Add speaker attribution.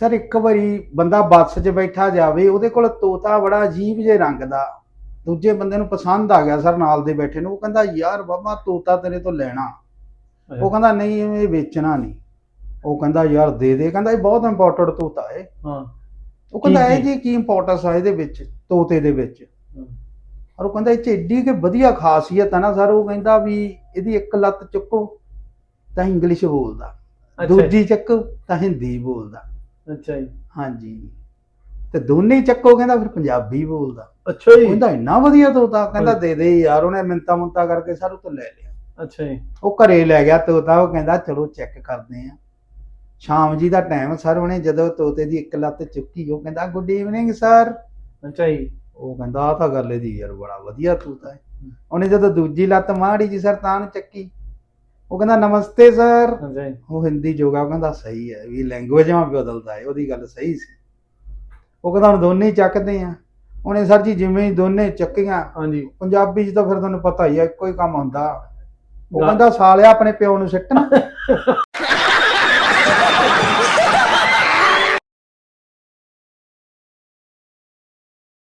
Speaker 1: Sir ਇੱਕ ਵਾਰੀ ਬੰਦਾ ਬੱਸ 'ਚ ਬੈਠਾ ਜਾਵੇ ਉਹਦੇ ਕੋਲ ਤੋਤਾ ਬੜਾ ਅਜੀਬ ਜੇ ਰੰਗ ਦਾ। ਦੂਜੇ ਬੰਦੇ ਨੂੰ ਪਸੰਦ ਆ ਗਿਆ ਸਰ ਨਾਲ ਦੇ ਬੈਠੇ ਨੂੰ। ਉਹ ਕਹਿੰਦਾ ਯਾਰ ਬਾਬਾ ਤੋਤਾ ਤੇਰੇ ਤੋਂ ਲੈਣਾ। ਉਹ ਕਹਿੰਦਾ ਨਹੀਂ ਇਹ ਵੇਚਣਾ ਨਹੀਂ। ਉਹ ਕਹਿੰਦਾ ਯਾਰ ਦੇ ਦੇ। ਕਹਿੰਦਾ ਇਹ ਬਹੁਤ ਇੰਪੋਰਟੈਂਟ ਤੋਤਾ ਹੈ
Speaker 2: ਹਾਂ।
Speaker 1: ਉਹ ਕਹਿੰਦਾ ਇਹ ਜੀ ਕੀ ਇੰਪੋਰਟੈਂਸ ਆ ਇਹਦੇ ਵਿੱਚ ਤੋਤੇ ਦੇ ਵਿੱਚ। ਔਰ ਉਹ ਕਹਿੰਦਾ ਇਹ ਚ ਏਡੀ ਕਿ ਵਧੀਆ ਖਾਸੀਅਤ ਆ ਨਾ ਸਰ। ਉਹ ਕਹਿੰਦਾ ਵੀ ਇਹਦੀ ਇੱਕ ਲੱਤ ਚੁੱਕੋ ਤਾਂ ਇੰਗਲਿਸ਼ ਬੋਲਦਾ। ਦੂਜੀ ਚੱਕੋ ਤਾਂ ਹਿੰਦੀ ਬੋਲਦਾ।
Speaker 2: ਅੱਛਾ ਜੀ।
Speaker 1: ਹਾਂਜੀ। ਤੇ ਦੋਨੇ ਚੱਕੋ ਕਹਿੰਦਾ ਫਿਰ ਪੰਜਾਬੀ ਬੋਲਦਾ।
Speaker 2: ਅੱਛਾ ਜੀ।
Speaker 1: ਕਹਿੰਦਾ ਇੰਨਾ ਵਧੀਆ ਤੋਤਾ ਕਹਿੰਦਾ। ਦੇ ਦੇ ਯਾਰ ਉਹਨੇ ਮਿੰਤਾ ਮੁੰਤਾ ਕਰਕੇ ਸਰ ਤੋਂ ਲੈ ਲਿਆ।
Speaker 2: ਅੱਛਾ ਜੀ।
Speaker 1: ਉਹ ਘਰੇ ਲੈ ਗਿਆ ਤੋਤਾ ਉਹ ਕਹਿੰਦਾ ਚਲੋ ਚੈੱਕ ਕਰਦੇ ਆ। ਸ਼ਾਮ ਜੀ ਦਾ ਟਾਈਮ ਸਰ ਉਹਨੇ ਜਦੋਂ ਤੋਤੇ ਦੀ ਇੱਕ ਲੱਤ ਚੁੱਕੀ ਉਹ ਕਹਿੰਦਾ ਗੁੱਡ ਈਵਨਿੰਗ ਸਰ
Speaker 2: ਅੱਛਾ ਜੀ।
Speaker 1: ਉਹ ਕਹਿੰਦਾ ਆ ਤਾਂ ਗੱਲ ਇਹਦੀ ਯਾਰ ਬੜਾ ਵਧੀਆ ਤੋਤਾ ਹੈ। ਉਹਨੇ ਜਦੋਂ ਦੂਜੀ ਲੱਤ ਮਾੜੀ ਜੀ ਸਰ ਤਾਂ ਨੂੰ ਚੱਕੀ। ਉਹ ਕਹਿੰਦਾ ਨਮਸਤੇ ਸਰ। ਉਹ ਹਿੰਦੀ ਜੋਗਾ ਉਹ ਕਹਿੰਦਾ ਸਹੀ ਹੈ ਵੀ ਲੈਂਗੁਏਜ ਮਾ ਬਦਲਦਾ ਹੈ ਉਹਦੀ ਗੱਲ ਸਹੀ ਸੀ। ਉਹ ਕਹਿੰਦਾ ਹੁਣ ਦੋਨੇ ਚੱਕਦੇ ਆ। ਉਹਨੇ ਸਰ ਜੀ ਜਿਵੇਂ ਹੀ ਦੋਨੇ ਚੱਕੀਆਂ
Speaker 2: ਹਾਂਜੀ।
Speaker 1: ਪੰਜਾਬੀ 'ਚ ਤਾਂ ਫਿਰ ਤੁਹਾਨੂੰ ਪਤਾ ਹੀ ਹੈ ਇੱਕੋ ਹੀ ਕੰਮ ਹੁੰਦਾ। ਉਹ ਕਹਿੰਦਾ ਸਾਲਿਆ ਆਪਣੇ ਪਿਓ ਨੂੰ ਸਿੱਟਣਾ।